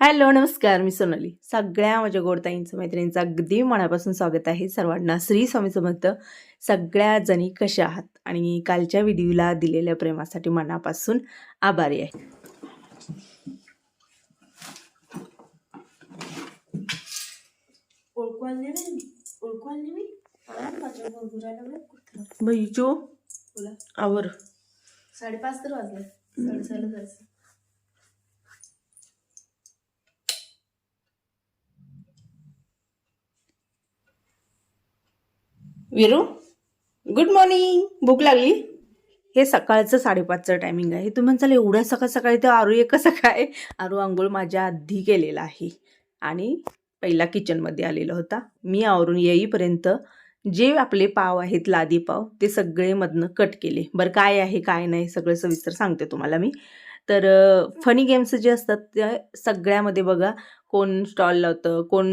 Hello नमस्कार. मी सोनाली. सगळ्या माझ्या गोडताईंचं मैत्रिणींचं अगदी मनापासून स्वागत आहे सर्वांना. श्री स्वामी समर्थ. सगळ्या जणी कशा आहात? आणि कालच्या व्हिडिओला दिलेल्या प्रेमासाठी मनापासून आभारी आहे. बोला. आवर. साडेपाच तर वाजले. विरू गुड मॉर्निंग भूक लागली? हे सकाळचं साडेपाचचं टायमिंग आहे. तुम्ही म्हणसाल एवढ्या सकाळ सकाळी तर आरू एक कसं काय? आरू आंघोळ माझ्या आधी केलेला आहे. आणि पहिला किचनमध्ये आलेला होता. मी आवरून येईपर्यंत जे आपले पाव आहेत लादी पाव ते सगळे मधनं कट केले. बरं काय आहे काय नाही सगळं सविस्तर सांगते तुम्हाला मी. तर फनी गेम्स जे असतात त्या सगळ्यामध्ये बघा कोण स्टॉल लावतं कोण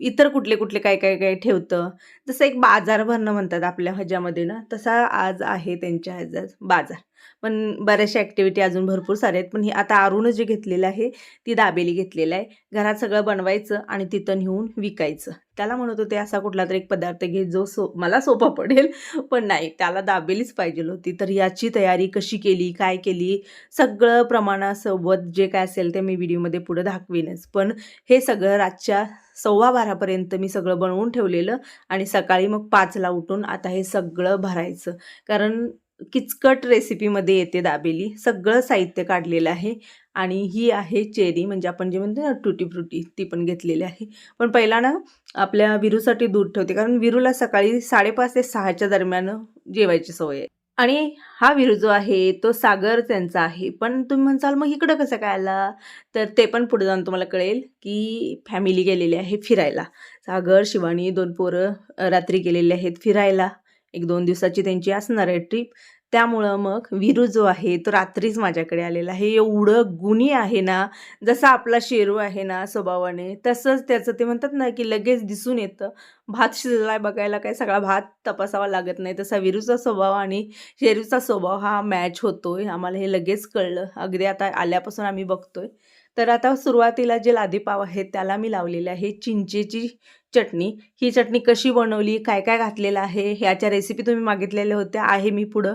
इतर कुठले कुठले काय काय काय ठेवतं. जसं एक बाजार भरणं म्हणतात आपल्या ह्याच्यामध्ये ना तसा आज आहे त्यांच्या ह्याच्यात बाजार. पण बऱ्याचशा ॲक्टिव्हिटी अजून भरपूर साऱ्या आहेत. पण ही आता आरूनं जे घेतलेलं आहे ती दाबेली घेतलेलं आहे. घरात सगळं बनवायचं आणि तिथं नेऊन विकायचं. त्याला म्हणत होते असा कुठला तरी एक पदार्थ घे जो सो मला सोपा पडेल. पण नाही त्याला दाबेलीच पाहिजे होती. तर याची तयारी कशी केली काय केली? सगळं प्रमाणासोबत जे काय असेल ते मी व्हिडिओमध्ये पुढं दाखवीनच. पण हे सगळं रातच्या सव्वा बारापर्यंत मी सगळं बनवून ठेवलेलं आणि सकाळी मग पाचला उठून आता हे सगळं भरायचं. कारण किचकट रेसिपीमध्ये येते दाबेली. सगळं साहित्य काढलेलं आहे. आणि ही आहे चेरी म्हणजे आपण जे म्हणतो ना टुटी फ्रुटी ती पण घेतलेली आहे. पण पहिला ना आपल्या विरूसाठी दूध ठेवते. कारण विरूला सकाळी साडेपाच ते सहाच्या दरम्यान जेवायची सवय आहे. आणि हा विरू जो आहे तो सागर त्यांचा आहे. पण तुम्ही म्हणसाल मग इकडं कसं काय आला तर ते पण पुढे जाऊन तुम्हाला कळेल की फॅमिली गेलेली आहे फिरायला. सागर शिवानी दोन पोरं रात्री गेलेले आहेत फिरायला. एक दोन दिवसाची त्यांची असणार आहे ट्रीप त्यामुळं मग विरू जो आहे तो रात्रीच माझ्याकडे आलेला आहे. एवढं गुणी आहे ना जसा आपला शेरू आहे ना स्वभावाने तसंच त्याचं ते म्हणतात ना की लगेच दिसून येतं. भात शिजलाय बघायला काय सगळा भात तपासावा लागत नाही. तसा विरूचा स्वभाव आणि शेरूचा स्वभाव हा मॅच होतोय. आम्हाला हे लगेच कळलं. अगदी आता आल्यापासून आम्ही बघतोय. तर आता सुरुवातीला जे लादीपाव आहेत त्याला मी लावलेले आहे. चिंचेची चटणी. ही चटणी कशी बनवली काय काय घातलेलं आहे ह्याच्या रेसिपी तुम्ही मागितलेल्या होत्या आहे मी पुढं.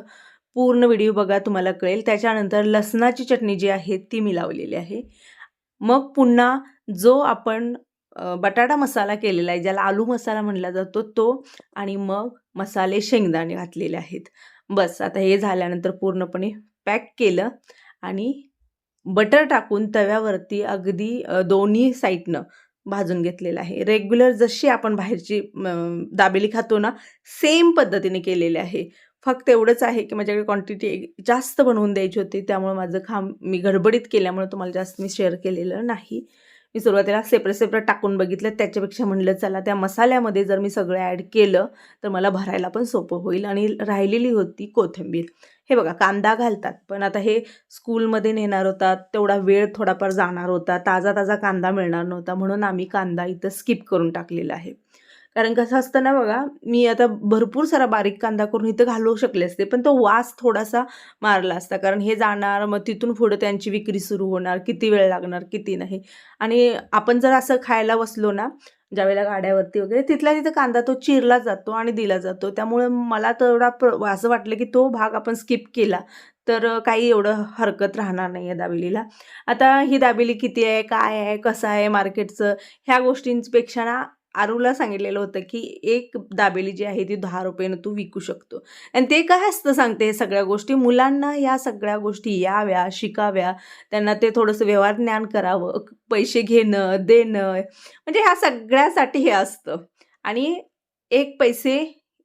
पूर्ण व्हिडिओ बघा तुम्हाला कळेल. त्याच्यानंतर लसणाची चटणी जी आहे ती मी लावलेली आहे. मग पुन्हा जो आपण बटाटा मसाला केलेला आहे ज्याला आलू मसाला म्हणला जातो तो आणि मग मसाले शेंगदाणे घातलेले आहेत. बस आता हे झाल्यानंतर पूर्णपणे पॅक केलं आणि बटर टाकून तव्यावरती अगदी दोन्ही साईडनं भाजून घेतलेलं आहे. रेग्युलर जशी आपण बाहेरची दाबेली खातो ना सेम पद्धतीने केलेले आहे. फक्त एवढंच आहे की माझ्याकडे क्वांटिटी जास्त बनवून द्यायची होती त्यामुळे माझं खाम मी गडबडीत केल्यामुळे तुम्हाला जास्त मी शेअर केलेलं नाही. मी सुरुवातीला सेपरेट सेपरेट टाकून बघितलं त्याच्यापेक्षा म्हणलं चला त्या मसाल्यामध्ये जर मी सगळं ॲड केलं तर मला भरायला पण सोपं होईल. आणि राहिलेली होती कोथिंबीर. हे बघा कांदा घालतात पण आता हे स्कूलमध्ये नेणार होता तेवढा वेळ थोडाफार जाणार होता ताजा ताजा कांदा मिळणार नव्हता म्हणून आम्ही कांदा इथं स्किप करून टाकलेला आहे. कारण कसं असतं ना बघा मी आता भरपूर सारा बारीक कांदा करून इथं घालवू शकले असते पण तो वास थोडासा मारला असता. कारण हे जाणार मग तिथून पुढं त्यांची विक्री सुरू होणार किती वेळ लागणार किती नाही. आणि आपण जर असं खायला बसलो ना ज्यावेळेला गाड्यावरती वगैरे तिथल्या तिथं कांदा तो चिरला जातो आणि दिला जातो. त्यामुळे मला तेवढा प्र असं वाटलं की तो भाग आपण स्किप केला तर काही एवढं हरकत राहणार नाही आहे दाबेलीला. आता ही दाबेली किती आहे काय आहे कसं आहे मार्केटचं ह्या गोष्टींपेक्षा ना आरूला सांगितलेलं होतं की एक दाबेली जी आहे ती दहा रुपयानं तू विकू शकतो. आणि ते काय असतं सांगते हे सगळ्या गोष्टी मुलांना या सगळ्या गोष्टी याव्या शिकाव्या त्यांना ते थोडंसं व्यवहार ज्ञान करावं पैसे घेणं देणं म्हणजे ह्या सगळ्यासाठी हे असतं. आणि एक पैसे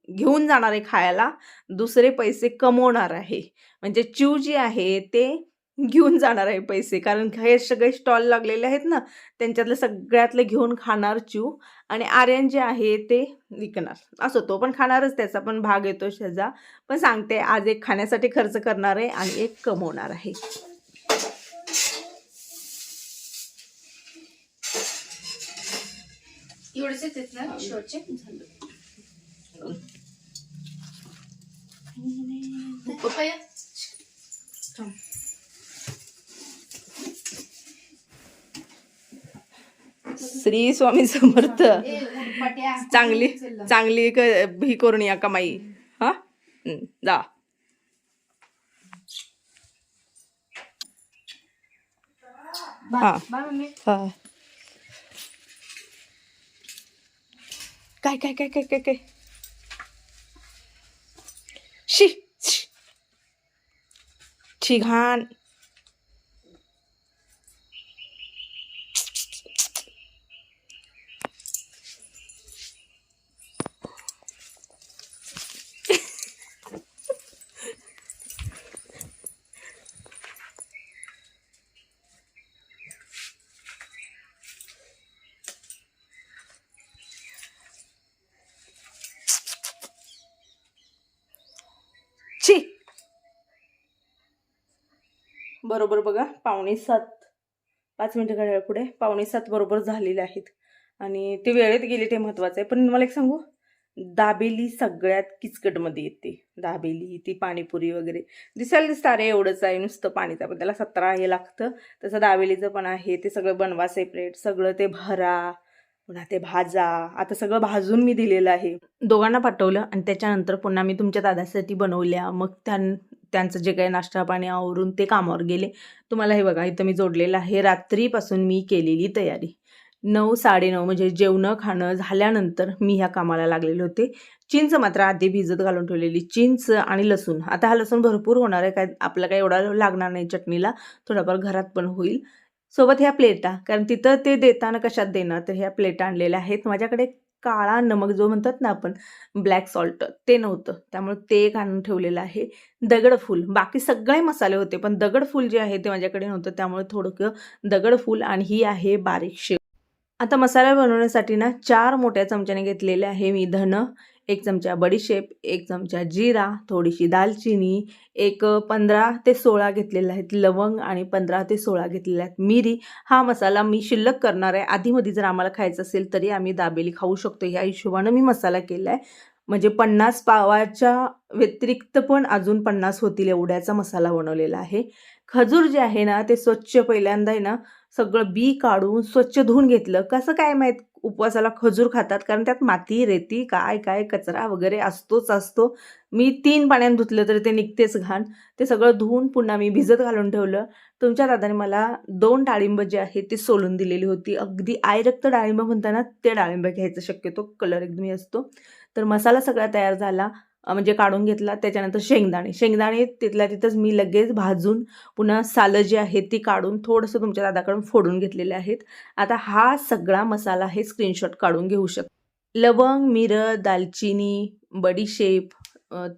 घेऊन जाणार आहे खायला दुसरे पैसे कमवणार आहे. म्हणजे चिव जी आहे ते घेऊन जाणार आहे पैसे. कारण हे सगळे स्टॉल लागलेले आहेत ना त्यांच्यातलं सगळ्यातलं घेऊन खाणार चिव आणि आर्यन जे आहे ते विकणार. असो तो पण खाणारच त्याचा पण भाग येतो शेजा. पण सांगते आज एक खाण्यासाठी खर्च करणार आहे आणि एक कमवणार आहे. एवढेच श्री स्वामी समर्थ. चांगली चांगली ही करून या कमाई हा? जा. हा. काय काय काय काय काय काय? शी शी. शी घाण. बरोबर बघा पावणे सात पाच मिनटं घड्याळ पुढे पावणे सात बरोबर झालेले आहेत. आणि ते वेळेत गेले ते महत्वाचं आहे. पण मला एक सांगू दाबेली सगळ्यात किचकटमध्ये येते. दाबेली ती पाणीपुरी वगैरे. दिसायला दिसतं अरे एवढंच आहे नुसतं पाणीचं पण त्याला सतरा हे लागतं. तसं दाबेलीचं पण आहे ते सगळं बनवा सेपरेट सगळं ते भरा. पुन्हा ते भाजा आता सगळं भाजून मी दिलेलं आहे. दोघांना पाठवलं आणि त्याच्यानंतर पुन्हा मी तुमच्या दादासाठी बनवल्या. मग त्यां त्यांचं जे काही नाश्ता पाणी आवरून ते कामावर गेले. तुम्हाला हे बघा इथं मी जोडलेलं आहे. रात्रीपासून मी केलेली तयारी. नऊ साडेनऊ म्हणजे जेवणं खाणं झाल्यानंतर मी ह्या कामाला लागलेले होते. चिंच मात्र आधी भिजत घालून ठेवलेली. चिंच आणि लसूण. आता हा लसूण भरपूर होणार आहे. काय आपला काय एवढा लागणार नाही चटणीला. थोडाफार घरात पण होईल. सोबत ह्या प्लेटा कारण तिथं ते देताना कशात देणार? तर ह्या प्लेटा आणलेल्या आहेत. माझ्याकडे काळा नमक जो म्हणतात ना आपण ब्लॅक सॉल्ट ते नव्हतं. त्यामुळे ते एक आणून ठेवलेलं आहे. दगडफूल बाकी सगळे मसाले होते पण दगडफूल जे आहे ते माझ्याकडे नव्हतं. त्यामुळे थोडंसं दगडफूल आणि ही आहे बारीक शेव. आता मसाला बनवण्यासाठी ना चार मोठ्या चमच्याने घेतलेले आहे मी धन एक चमचा बडीशेप एक चमचा जिरा थोडीशी दालचिनी एक पंधरा ते सोळा घेतलेले आहेत लवंग आणि पंधरा ते सोळा घेतलेल्या आहेत मिरी. हा मसाला मी शिल्लक करणार आहे. आधीमध्ये जर आम्हाला खायचं असेल तरी आम्ही दाबेली खाऊ शकतो. ह्या हिशोबानं मी मसाला केला आहे. म्हणजे पन्नास पावाच्या व्यतिरिक्त पण अजून पन्नास होतील एवढ्याचा मसाला बनवलेला आहे. खजूर जे आहे ना ते स्वच्छ पहिल्यांदा आहे ना सगळं बी काढून स्वच्छ धुवून घेतलं. कसं काय माहीत उपवासाला खजूर खातात? कारण त्यात माती रेती काय काय कचरा वगैरे असतोच असतो. मी तीन पाण्यात धुतलं तरी ते निघतेच घाण. ते सगळं धुवून पुन्हा मी भिजत घालून ठेवलं. तुमच्या दादाने मला दोन डाळिंब जे आहे ते सोलून दिलेली होती. अगदी आयरक्त डाळिंब म्हणताना ते डाळिंब घ्यायचं शक्यतो. कलर एकदम असतो. तर मसाला सगळा तयार झाला. म्हणजे काढून घेतला त्याच्यानंतर शेंगदाणे. शेंगदाणे तिथल्या तिथंच मी लगेच भाजून पुन्हा सालं जी आहेत ती काढून थोडंसं तुमच्या दादाकडून फोडून घेतलेले आहेत. आता हा सगळा मसाला हे स्क्रीनशॉट काढून घेऊ शकतो. लवंग मिरं दालचिनी बडीशेप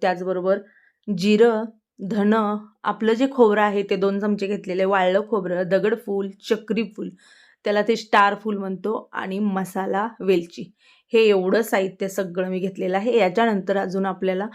त्याचबरोबर जिरं धन आपलं जे खोबरं आहे ते दोन चमचे घेतलेले वाळलं खोबरं दगडफूल चक्रीफूल त्याला ते स्टार फूल म्हणतो आणि मसाला वेलची. हे एवढं साहित्य सगळं मी घेतलेलं आहे. याच्यानंतर अजून आपल्याला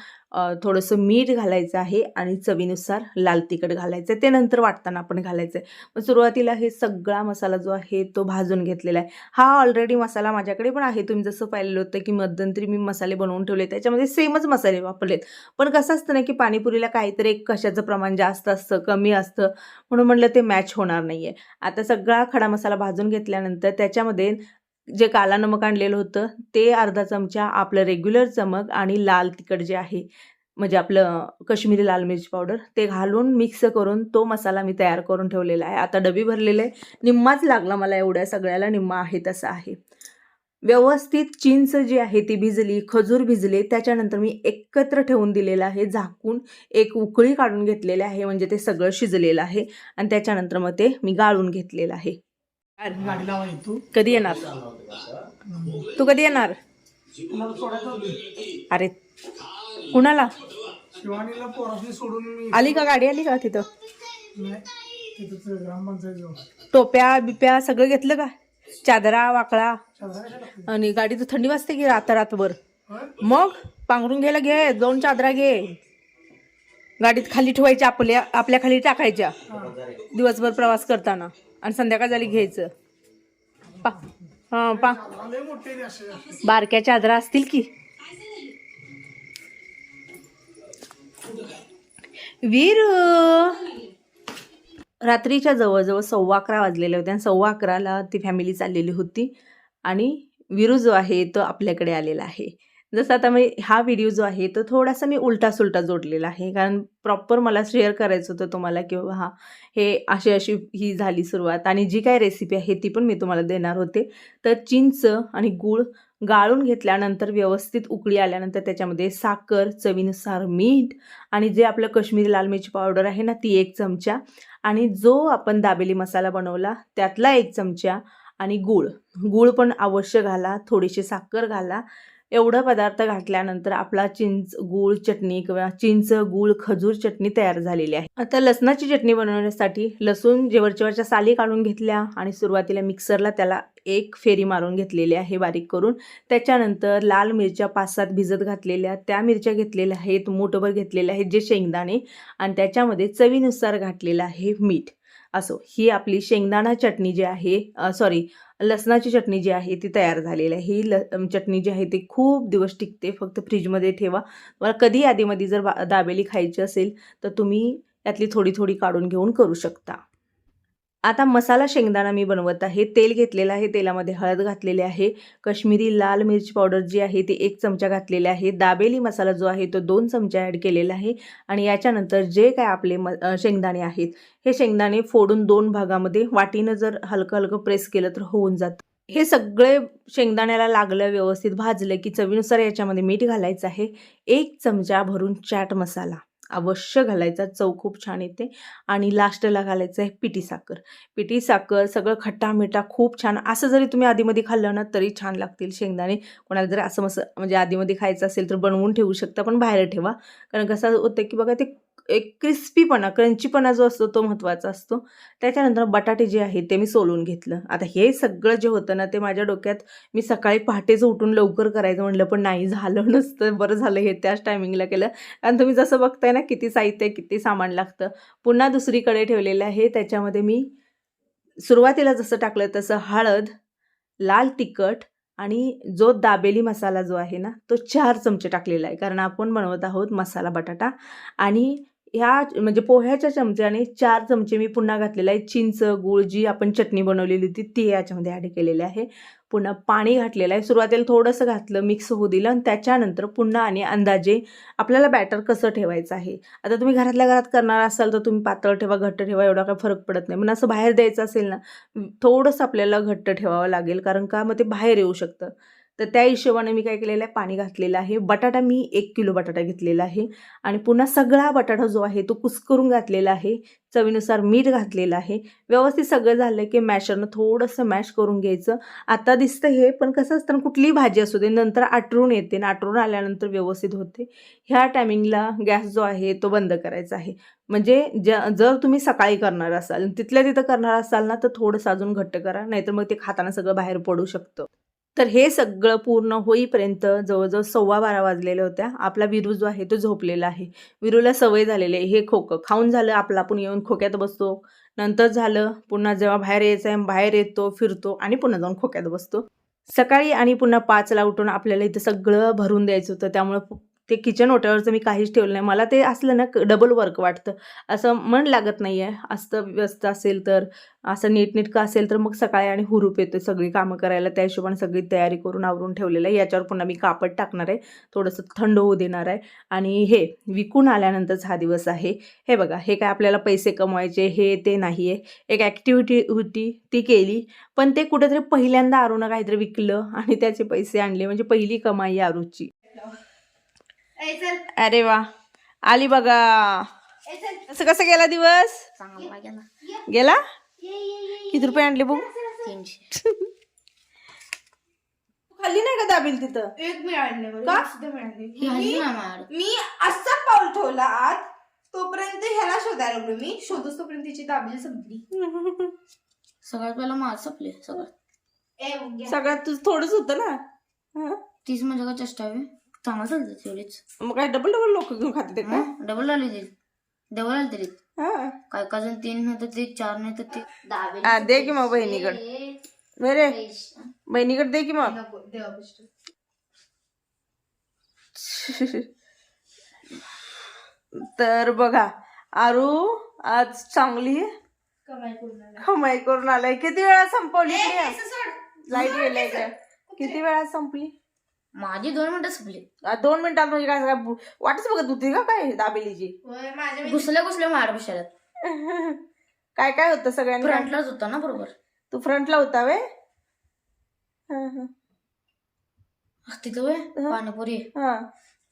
थोडंसं मीठ घालायचं आहे आणि चवीनुसार लाल तिखट घालायचं आहे ते नंतर वाटताना आपण घालायचं आहे मग सुरुवातीला हे सगळा मसाला जो आहे तो भाजून घेतलेला आहे. हा ऑलरेडी मसाला माझ्याकडे पण आहे. तुम्ही जसं पाहिलेलं होतं की मध्यंतरी मी मसाले बनवून ठेवले. त्याच्यामध्ये सेमच मसाले वापरलेत. पण कसं असतं ना की पाणीपुरीला काहीतरी एक कशाचं प्रमाण जास्त असतं कमी असतं म्हणून म्हटलं ते मॅच होणार नाही आहे आता सगळा खडा मसाला भाजून घेतल्यानंतर त्याच्यामध्ये जे काला नमक आणलेलं होतं ते अर्धा चमचा आपलं रेग्युलर चमक आणि लाल तिखट जे आहे म्हणजे आपलं कश्मीरी लाल मिरची पावडर ते घालून मिक्स करून तो मसाला मी तयार करून ठेवलेला आहे. आता डबी भरलेला आहे निम्माच लागला मला एवढ्या सगळ्याला निम्मा आहे तसा आहे. व्यवस्थित चिंच जी आहे ती भिजली खजूर भिजले त्याच्यानंतर मी एकत्र ठेवून दिलेलं आहे झाकून एक उकळी काढून घेतलेली आहे म्हणजे ते सगळं शिजलेलं आहे आणि त्याच्यानंतर मग ते मी गाळून घेतलेलं आहे. कधी येणार? तू कधी येणार? अरे कुणाला? आली का गाडी? आली का तिथं? टोप्या बिप्या सगळं घेतलं का? चादरा वाकळा? आणि गाडी तर थंडी वाजते की रात्र रातभर? मग? पांघरून घ्यायला घे दोन चादरा घे. गाडीत खाली ठेवायच्या आपल्या आपल्या खाली टाकायच्या. दिवसभर प्रवास करताना. आणि संध्याकाळ झाली घ्यायचं. पा हां पा. बारक्या चादरा असतील की? वीर! रात्रीच्या जवळजवळ सव्वा अकरा वाजलेले होते आणि सव्वा अकराला ती फॅमिली चाललेली होती. आणि विरू जो आहे तो आपल्याकडे आलेला आहे. जसं आता मी हा व्हिडिओ जो आहे तो थोडासा मी उलटा सुलटा जोडलेला आहे. कारण प्रॉपर मला शेअर करायचं होतं तुम्हाला की हा हे अशी अशी ही झाली सुरुवात आणि जी काय रेसिपी आहे ती पण मी तुम्हाला देणार होते. तर चिंच आणि गूळ गाळून घेतल्यानंतर व्यवस्थित उकळी आल्यानंतर त्याच्यामध्ये साखर चवीनुसार मीठ आणि जे आपलं कश्मीरी लाल मिरची पावडर आहे ना ती एक चमचा आणि जो आपण दाबेली मसाला बनवला त्यातला एक चमचा आणि गूळ. गूळ पण अवश्य घाला थोडीशी साखर घाला एवढं पदार्थ घातल्यानंतर आपला चिंच गूळ चटणी किंवा चिंच गूळ खजूर चटणी तयार झालेली आहे. आता लसणाची चटणी बनवण्यासाठी लसूण जेवरचेवरच्या साली काढून घेतल्या आणि सुरुवातीला मिक्सरला त्याला एक फेरी मारून घेतलेली आहे बारीक करून. त्याच्यानंतर लाल मिरच्या पाच सात भिजत घातलेल्या त्या मिरच्या घेतलेल्या आहेत मोठभर घेतलेल्या आहेत जे शेंगदाणे आणि त्याच्यामध्ये चवीनुसार घातलेलं आहे मीठ. असो ही आपली शेंगदाणा चटणी जी आहे सॉरी लसणाची चटणी जी आहे ती तयार झालेली आहे. ही ल चटणी जी आहे ती खूप दिवस टिकते फक्त फ्रीजमध्ये ठेवा. तुम्हाला कधी यादीमध्ये जर बा दाबेली खायची असेल तर तुम्ही यातली थोडी थोडी काढून घेऊन करू शकता. आता मसाला शेंगदाणा मी बनवत आहे. तेल घेतलेलं आहे. तेलामध्ये हळद घातलेली आहे. कश्मीरी लाल मिरची पावडर जी आहे ती एक चमचा घातलेली आहे. दाबेली मसाला जो आहे तो दोन चमचा ॲड केलेला आहे. आणि याच्यानंतर जे काय आपले म शेंगदाणे आहेत हे शेंगदाणे फोडून दोन भागामध्ये वाटीनं जर हलकं हलकं प्रेस केलं तर होऊन जातं. हे सगळे शेंगदाण्याला लागलं व्यवस्थित भाजलं की चवीनुसार याच्यामध्ये मीठ घालायचं आहे. एक चमचा भरून चाट मसाला. अवश्य घालायचा चव खूप छान येते. आणि लास्टला घालायचं आहे पिठी साखर. पिठी साखर सगळं खट्टा मिठा खूप छान. असं जरी तुम्ही आधीमध्ये खाल्लं ना तरी छान लागतील शेंगदाणे. कोणाला जर असं मस म्हणजे आधीमध्ये खायचं असेल तर बनवून ठेवू शकता पण बाहेर ठेवा. कारण कसं होतं की बघा ते एक क्रिस्पीपणा क्रंचीपणा जो असतो तो महत्त्वाचा असतो. त्याच्यानंतर बटाटे जे आहेत ते मी सोलून घेतलं. आता हे सगळं जे होतं ना ते माझ्या डोक्यात मी सकाळी पहाटेच उठून लवकर करायचं म्हटलं पण नाही झालं नसतं बरं झालं हे त्याच टायमिंगला केलं. कारण तुम्ही जसं बघताय ना किती साहित्य आहे, किती सामान लागतं. पुन्हा दुसरीकडे ठेवलेलं आहे त्याच्यामध्ये मी सुरुवातीला जसं टाकलं तसं हळद लाल तिखट आणि जो दाबेली मसाला जो आहे ना तो चार चमचे टाकलेला आहे. कारण आपण बनवत आहोत मसाला बटाटा आणि ह्या म्हणजे पोह्याच्या चमच्याने चार चमचे मी पुन्हा घातलेला आहे चिंच गूळ जी आपण चटणी बनवलेली होती ती याच्यामध्ये ॲड केलेली आहे. पुन्हा पाणी घातलेलं आहे. सुरुवातीला थोडंसं घातलं मिक्स होऊ दिलं आणि त्याच्यानंतर पुन्हा आणि अंदाजे आपल्याला बॅटर कसं ठेवायचं आहे. आता तुम्ही घरातल्या घरात करणार असाल तर तुम्ही पातळ ठेवा घट्ट ठेवा एवढा काही फरक पडत नाही. पण असं बाहेर द्यायचं असेल ना थोडंसं आपल्याला घट्ट ठेवावं लागेल कारण का? मग ते बाहेर येऊ शकतं. तर त्या हिशोबाने मी काय केलेलं आहे पाणी घातलेलं आहे. बटाटा मी एक किलो बटाटा घेतलेला आहे. आणि पुन्हा सगळा बटाटा जो आहे तो कुस्करून घातलेला आहे. चवीनुसार मीठ घातलेलं आहे. व्यवस्थित सगळं झालं की मॅशरनं थोडंसं मॅश करून घ्यायचं. आता दिसतं हे पण कसं असतं ना कुठलीही भाजी असू दे नंतर आटरून येते आणि आटरून आल्यानंतर व्यवस्थित होते. ह्या टायमिंगला गॅस जो आहे तो बंद करायचा आहे. म्हणजे ज जर तुम्ही सकाळी करणार असाल तिथल्या तिथं करणार असाल ना तर थोडंसं अजून घट्ट करा नाहीतर मग ते खाताना सगळं बाहेर पडू शकतं. तर हे सगळं पूर्ण होईपर्यंत जवळजवळ सव्वा बारा वाजलेल्या होत्या. आपला विरू जो आहे तो झोपलेला आहे. विरूला सवय झालेली आहे हे खोकं. खाऊन झालं आपला आपण येऊन खोक्यात बसतो. नंतर झालं पुन्हा जेव्हा बाहेर यायचं आहे बाहेर येतो फिरतो आणि पुन्हा जाऊन खोक्यात बसतो. सकाळी आणि पुन्हा पाचला उठून आपल्याला इथं सगळं भरून द्यायचं होतं. त्यामुळं ते किचन ओट्यावरचं मी काहीच ठेवलं नाही. मला ते असलं ना डबल वर्क वाटतं. असं मन लागत नाही आहे असतं व्यस्त असेल तर असं नीटनेटकं असेल तर मग सकाळी आणि हुरूप येतो सगळी कामं करायला. त्या हिशोबाने सगळी तयारी करून आवरून ठेवलेलं आहे. याच्यावर पुन्हा मी कापड टाकणार आहे. थोडंसं थंड होऊ देणार आहे. आणि हे विकून आल्यानंतरच हा दिवस आहे. हे बघा हे काय आपल्याला पैसे कमवायचे हे ते नाही आहे एक ॲक्टिव्हिटी होती ती केली. पण ते कुठेतरी पहिल्यांदा आरूनं काहीतरी विकलं आणि त्याचे पैसे आणले. म्हणजे पहिली कमाई आरूची. अरे वा. आली बघा. कसं कसं गेला दिवस? चांगला गेला. गेला? किती रुपये आणले बघू? तीनशे. खाल्ली नाही का दाबील तिथं? एक मिळाले का? सुद्धा मिळाले मी असा पाऊल ठेवला आत तोपर्यंत ह्याला शोधायला लागलो मी. शोधूस तोपर्यंत तिची दाबली संपली. सगळ्यात पहिला मार संपले उग्या. सगळ्यात तुझं थोडंच होतं ना? तीस म्हणजे का चेष्टा हवी चांगलं चालतं तेवढीच. मग काय डबल डबल लोक घेऊन खाते ते का डबल आली तरी डबल आली तरी. हं. काय का जण तीन नाही तर ते चार नाही तर ते. आ, दे की मग बहिणीकडे. बरे बहिणीकडे दे की मग. तर बघा आरू आज चांगली कमाई करून आला. कमाई करून आलाय. किती वेळा संपवली. लाइट गेलाय का किती वेळा संपली? माझी दोन मिनिटं संपली. आ, दोन मिनिटात म्हणजे काय काय बु- वाटच बघत होती का काय दाबेलीची? होय, माझ्या मी- घुसल्या घुसल्या मार बशाला काय काय होतं सगळ्यांना? फ्रंटलाच होता ना बरोबर. तू फ्रंटला होता वे तिथं वे पाणीपुरी हा.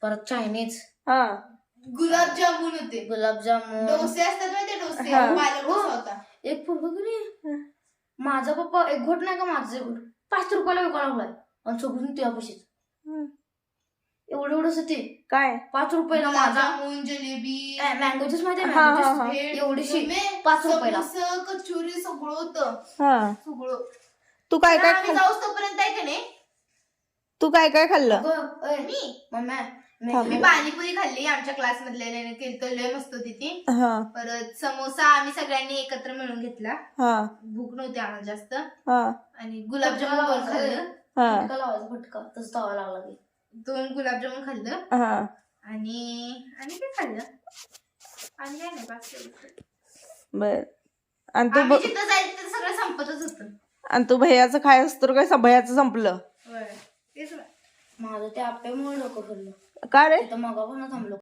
परत चायनीज हा. गुलाबजामुन होते. गुलाबजामुन. डोसे असतात माहिती डोसे? हा. पालक डोसा होता. एक पोरग माझा पप्पा एक घोट नाही का माझं एक घोट? पाच रुपयाला विकायला लागलाय. आणि सगळं तुझ्या पैशाच. हम्म. एवढं एवढंच होते काय? पाच रुपयाला माझा गुलाबजामुन जलेबी मँगो ज्यूस माहिती हा, हा, हा. एवढीशी पाच रुपयाला. समोसा, कचोरी सगळं होतं. हा. सगळं. तू काय काय आम्ही खाल्लं जाऊस तोपर्यंत आहे का नाही? तू काय काय खाल्लं? अगं, अय, मी मम्मी हा. मी पाणीपुरी खाल्ली आमच्या क्लास मधल्या केलं लय मस्त होती ती. हा. परत समोसा आम्ही सगळ्यांनी एकत्र मिळून घेतला. हा. भूक नव्हती आम्हाला जास्त. हा. आणि गुलाबजामुन पण खाल्लं हा. फटका लावायचा फटका तसं तवा लागला की. दोन गुलाबजामुन खाल्लं. हा. आणि आणि काय खाल्लं? आणि काय नाही बाकी काही नाही. बर. आणि तू आम्ही ब- जिथं जायचं तिथं सगळं संपतच होतं. आणि तू भैयाचं खाय असतो काय भैयाचं संपलं? होय. तेच ना. माझं ते आप्यामुळे डोकं फिरलं का रे? तिथं मगा थांबलो.